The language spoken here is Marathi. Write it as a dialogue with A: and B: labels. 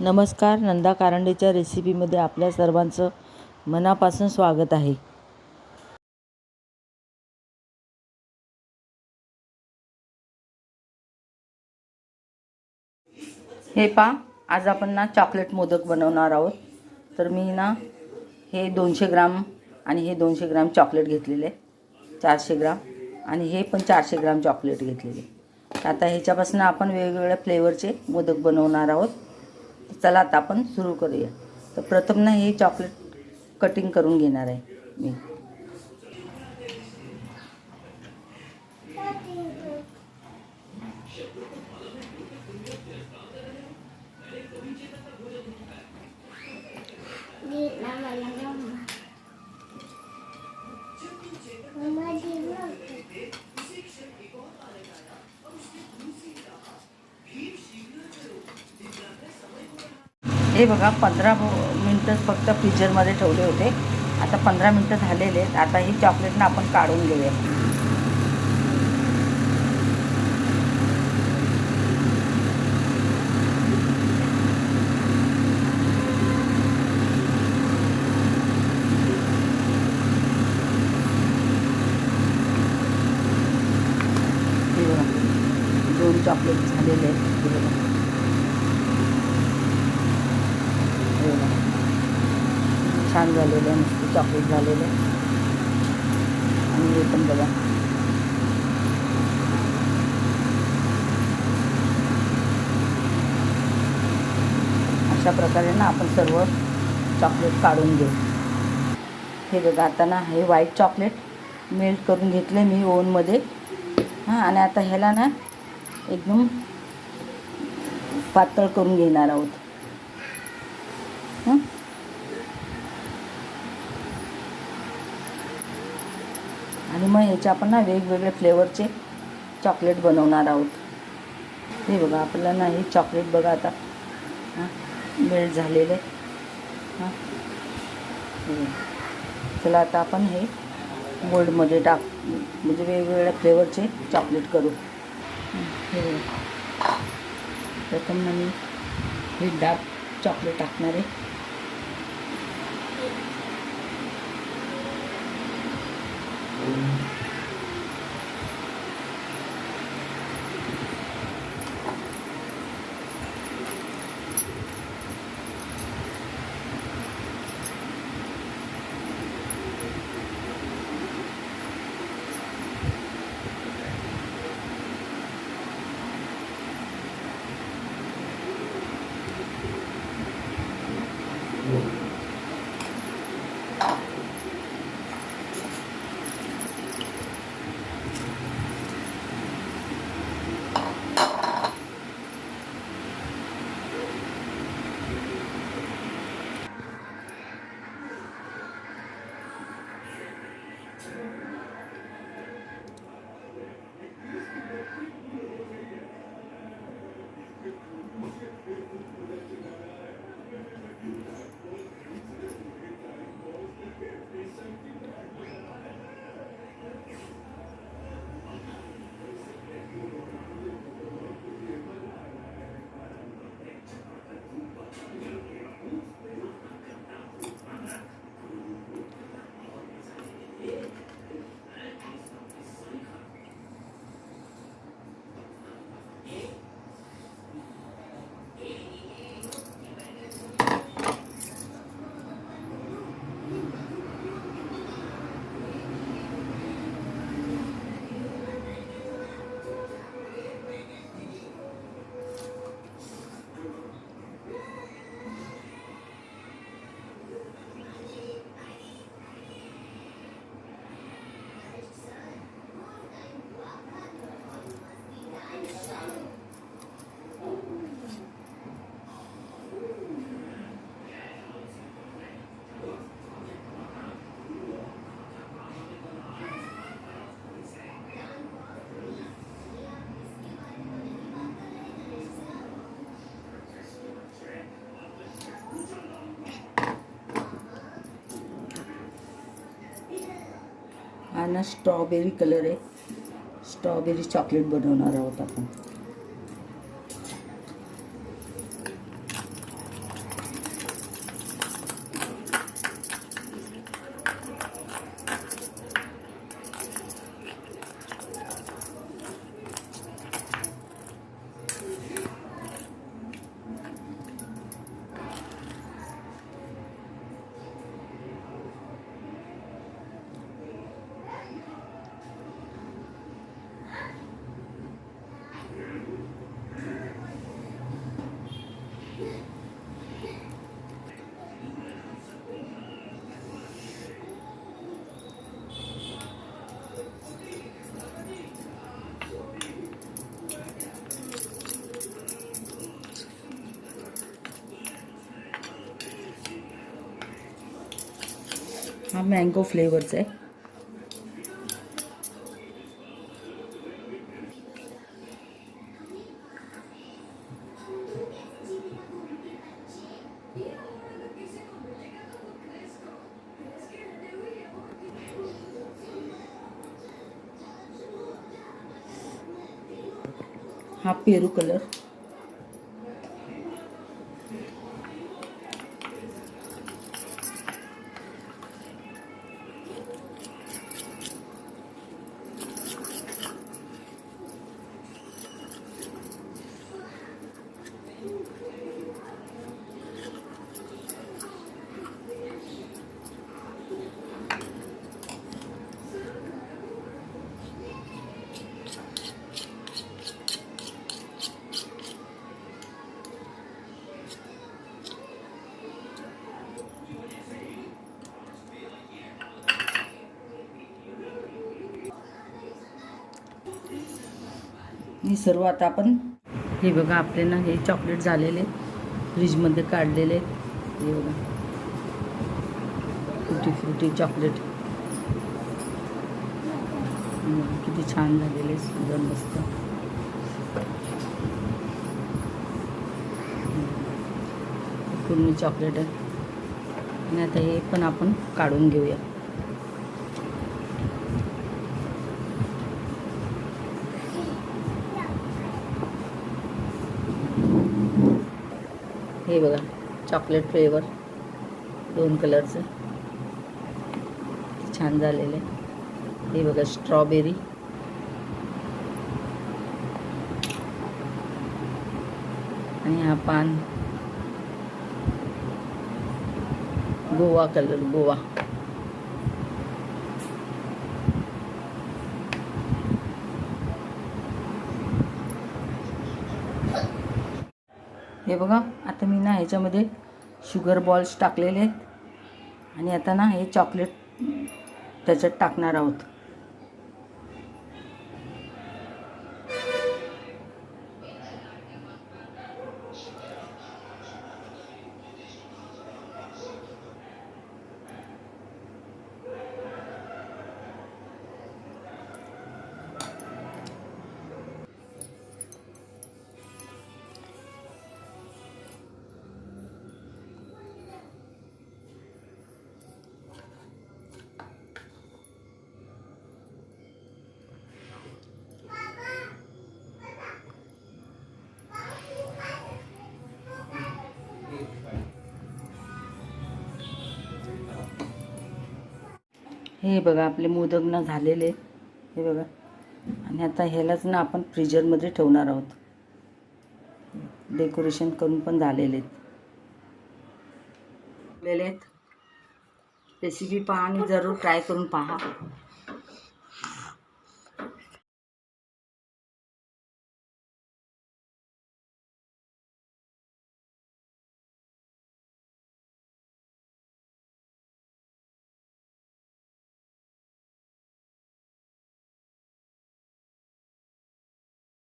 A: नमस्कार नंदा कारंडेच्या रेसिपीमध्ये आपल्या सर्वांचं मनापासून स्वागत आहे. हे पा आज आपण ना चॉकलेट मोदक बनवणार आहोत. तर मी ना हे दोनशे ग्राम आणि हे दोनशे ग्राम चॉकलेट घेतलेले. चारशे ग्राम आणि हे पण चारशे ग्राम चॉकलेट घेतलेले. आता ह्याच्यापासून आपण वेगवेगळ्या फ्लेवरचे मोदक बनवणार आहोत. चला आता आपण सुरू करूया. तर प्रथम ना हे चॉकलेट कटिंग करून घेणार आहे मी. हे बघा पंधरा मिनटं फक्त फ्रीजरमध्ये ठेवले होते. आता पंधरा मिनटं झालेले आहेत. आता ही चॉकलेटनं आपण काढून घेऊया हे बघा दोन चॉकलेट झालेले आहेत हे बघा हे बघा. छान झालेलं आहे मस्त चॉकलेट झालेलं आहे. आणि हे पण बघा. अशा प्रकारे ना आपण सर्व चॉकलेट काढून घेऊ. हे बघा आता ना हे व्हाईट चॉकलेट मेल्ट करून घेतले मी ओनमध्ये हां आणि आता ह्याला ना एकदम पातळ करून घेणार आहोत. हां? आणि मग ह्याचे आपण ना वेगवेगळे फ्लेवरचे चॉकलेट बनवणार आहोत. हे बघा आपल्याला ना हे चॉकलेट बघा आता. हां मेल्ट झालेले हां. चला आता आपण हे गोल्डमध्ये टाक म्हणजे वेगवेगळ्या फ्लेवरचे चॉकलेट करू. हे बघा. प्रथम ना मी हे डार्क चॉकलेट टाकणार आहे. हा छान स्ट्रॉबेरी कलर आहे. स्ट्रॉबेरी चॉकलेट बनवणार आहोत आपण. हा मँगो फ्लेवरचा आहे. हा पेरू कलर हे सर्व आता आपण हे बघा आपले ना हे चॉकलेट झालेले फ्रीजमध्ये काढलेले. हे बघा. फ्रुटी फ्रुटी चॉकलेट किती छान झालेले सुंदर मस्त. पूर्ण चॉकलेट आहे. आणि आता हे पण आपण काढून घेऊया. हे बघा चॉकलेट फ्लेवर दोन कलरचं छान झालेलं. आहे हे बघा स्ट्रॉबेरी आणि हा पान. Guava colour guava. हे बघा आता मी ना ह्याच्यामध्ये शुगर बॉल्स टाकलेले आहेत. आणि आता ना हे चॉकलेट त्याच्यात टाकणार आहोत. हे बघा आपले मोदक ना झालेले. आहेत. हे बघा. आणि आता ह्यालाच ना आपण फ्रीजरमध्ये ठेवणार आहोत. डेकोरेशन करून पण झालेले आहेत. रेसिपी पहा आणि जरूर ट्राय करून पहा.